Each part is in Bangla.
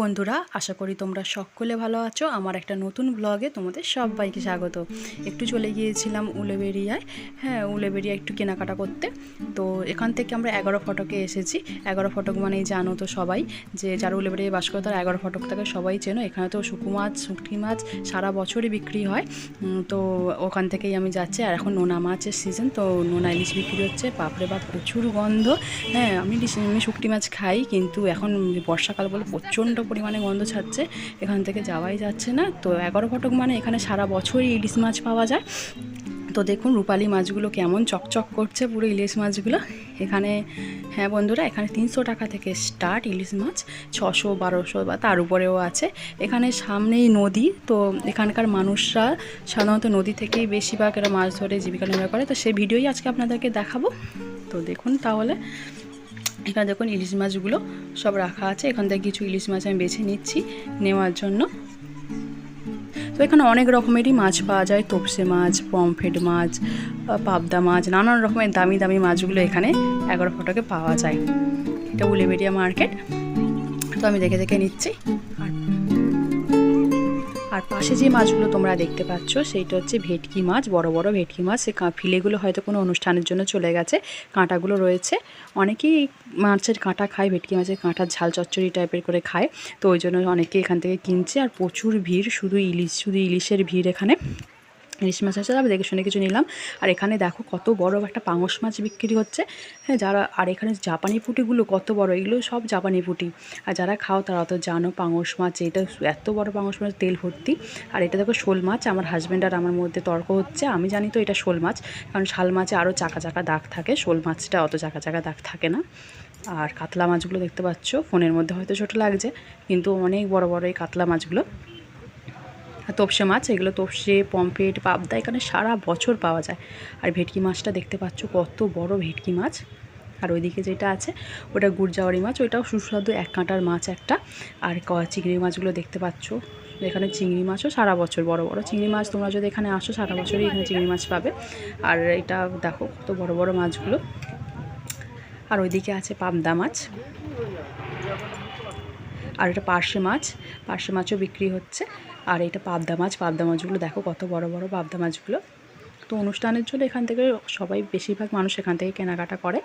বন্ধুরা, আশা করি তোমরা সকলে ভালো আছো। আমার একটা নতুন ব্লগে তোমাদের সবাইকে স্বাগত। একটু চলে গিয়েছিলাম উলেবেরিয়ায় হ্যাঁ উলেবেরিয়া একটু কেনাকাটা করতে। তো এখান থেকে আমরা এগারো ফটকে এসেছি। এগারো ফটক মানেই জানো তো সবাই, যে যারা উলেবেরিয়ায় বাস করে তারা এগারো ফটক থেকে সবাই চেনো। এখানে তো শুকু মাছ, শুটকি মাছ সারা বছরই বিক্রি হয়। তো ওখান থেকেই আমি যাচ্ছি। আর এখন নোনা মাছের সিজন তো নোনা ইলিশ বিক্রি হচ্ছে। বাপরে বাপ, প্রচুর গন্ধ। হ্যাঁ আমি আমি শুকটি মাছ খাই, কিন্তু এখন বর্ষাকাল বলে প্রচণ্ড পরিমাণে গন্ধ ছাড়ছে, এখান থেকে যাওয়াই যাচ্ছে না। তো এগারো ফটক মানে এখানে সারা বছরই ইলিশ মাছ পাওয়া যায়। তো দেখুন রূপালি মাছগুলো কেমন চকচক করছে পুরো ইলিশ মাছগুলো। এখানে হ্যাঁ বন্ধুরা, এখানে তিনশো টাকা থেকে স্টার্ট ইলিশ মাছ, ছশো, বারোশো বা তার উপরেও আছে। এখানে সামনেই নদী, তো এখানকার মানুষরা সাধারণত নদী থেকেই বেশিরভাগ এরা মাছ ধরে জীবিকা নির্বাহ করে। তো সেই ভিডিওই আজকে আপনাদেরকে দেখাবো। তো দেখুন তাহলে এখানে দেখুন ইলিশ মাছগুলো সব রাখা আছে। এখান থেকে কিছু ইলিশ মাছ আমি বেছে নিচ্ছি নেওয়ার জন্য। তো এখানে অনেক রকমেরই মাছ পাওয়া যায়। তোপসে মাছ, পমফ্রেট মাছ পাবদা মাছ, নানান রকমের দামি দামি মাছগুলো এখানে এগারো ফটোকে পাওয়া যায়। এটা উলেবেরিয়া মার্কেট। তো আমি দেখে দেখে নিচ্ছি। আর পাশে যে মাছগুলো তোমরা দেখতে পাচ্ছ, সেইটা হচ্ছে ভেটকি মাছ, বড় বড় ভেটকি মাছ। সে ফিলেগুলো হয়তো কোনো অনুষ্ঠানের জন্য চলে গেছে, কাঁটাগুলো রয়েছে। অনেকেই মাছের কাঁটা খায়, ভেটকি মাছের কাঁটার ঝাল চচ্চড়ি টাইপের করে খায়। তো ওই জন্য অনেকে এখান থেকে কিনছে। আর প্রচুর ভিড়, শুধু ইলিশ, শুধু ইলিশের ভিড় এখানে। ইলিশ মাছ আছে আমি দেখে শুনে কিছু নিলাম। আর এখানে দেখো কত বড় একটা পাঙস মাছ বিক্রি হচ্ছে। হ্যাঁ যারা, আর এখানে জাপানি পুঁটিগুলো কত বড়, এগুলো সব জাপানি পুঁটি। আর যারা খাও তারা তো জানো পাঙস মাছ, এটা এত বড় পাঙস মাছ, তেল ভর্তি। আর এটা দেখো শোল মাছ, আমার হাজব্যান্ড আর আমার মধ্যে তর্ক হচ্ছে। আমি জানি তো এটা শোল মাছ, কারণ শাল মাছে আরও চাকা চাকা দাগ থাকে, শোল মাছটা অত চাকা চাকা দাগ থাকে না। আর কাতলা মাছগুলো দেখতে পাচ্ছ, ফোনের মধ্যে হয়তো ছোটো লাগছে, কিন্তু অনেক বড় বড় এই কাতলা মাছগুলো। তোপসে মাছ, এগুলো তোপসে, পমফ্রেট, পাবদা, এখানে সারা বছর পাওয়া যায়। আর ভেটকি মাছটা দেখতে পাচ্ছ কত বড় ভেটকি মাছ। আর ওইদিকে যেটা আছে, ওটা গুড়জাওয়ারি মাছ, ওইটাও সুস্বাদু এক কাঁটার মাছ একটা। আর চিংড়ি মাছগুলো দেখতে পাচ্ছ, এখানে চিংড়ি মাছও সারা বছর বড় বড়। চিংড়ি মাছ তোমরা যদি এখানে আসো, সারা বছরই এখানে চিংড়ি মাছ পাবে। আর এটা দেখো কত বড় বড় মাছগুলো। আর ওইদিকে আছে পাবদা মাছ। আর এটা পার্শে মাছ, পার্শে মাছও বিক্রি হচ্ছে। আর এটা পাবদা মাছ, পাবদা মাছগুলো দেখো কত বড় বড় পাবদা মাছগুলো। তো অনুষ্ঠানের জন্য এখান থেকে সবাই বেশিরভাগ মানুষ এখান থেকে কেনাকাটা করে।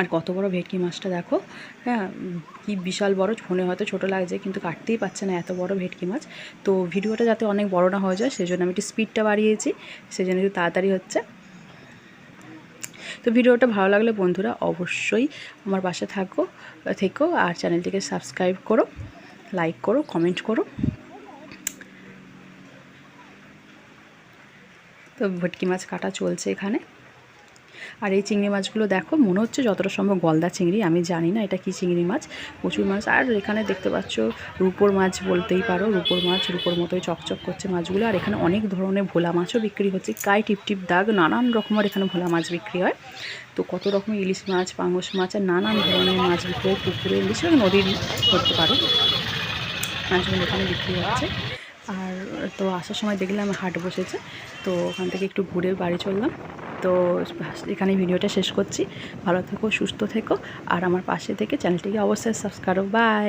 আর কত বড় ভেটকি মাছটা দেখো। হ্যাঁ কি বিশাল বড়, ফোনে হয়তো ছোট লাগছে, কিন্তু কাটতেই পারছে না এত বড় ভেটকি মাছ। তো ভিডিওটা যাতে অনেক বড় না হয়ে যায়, সেজন্য আমি একটু স্পিডটা বাড়িয়েছি, সেজন্য একটু তাড়াতাড়ি হচ্ছে। তো ভিডিওটা ভালো লাগলে বন্ধুরা অবশ্যই আমার পাশে থাকো, থেকো আর চ্যানেলটিকে সাবস্ক্রাইব করো, লাইক করো, কমেন্ট করো। তো ভটকি মাছ কাটা চলছে এখানে। আর এই চিংড়ি মাছগুলো দেখো, মনে হচ্ছে যতটা সম্ভব গলদা চিংড়ি, আমি জানি না এটা কি চিংড়ি মাছ, প্রচুর মাছ। আর এখানে দেখতে পাচ্ছ, রূপোর মাছ বলতেই পারো, রূপোর মাছ, রূপোর মতোই চকচক করছে মাছগুলো। আর এখানে অনেক ধরনের ভোলা মাছও বিক্রি হচ্ছে গায়ে টিপ টিপ দাগ, নানান রকমের এখানে ভোলা মাছ বিক্রি হয়। তো কত রকমের ইলিশ মাছ, পাঙ্গস মাছ, আর নানান ধরনের মাছ বিক্রি হয়, পুকুরে, ইলিশ নদীর ধরতে পারো। মাছগুলো এখানে বিক্রি হচ্ছে। আর তো আসার সময় দেখলাম হাট বসেছে, তো ওখান থেকে একটু ঘুরে বাড়ি চললাম। তো এখানে ভিডিওটা শেষ করছি। ভালো থেকো, সুস্থ থেকো, আর আমার পাশে থেকে চ্যানেলটিকে অবশ্যই সাবস্ক্রাইব বাই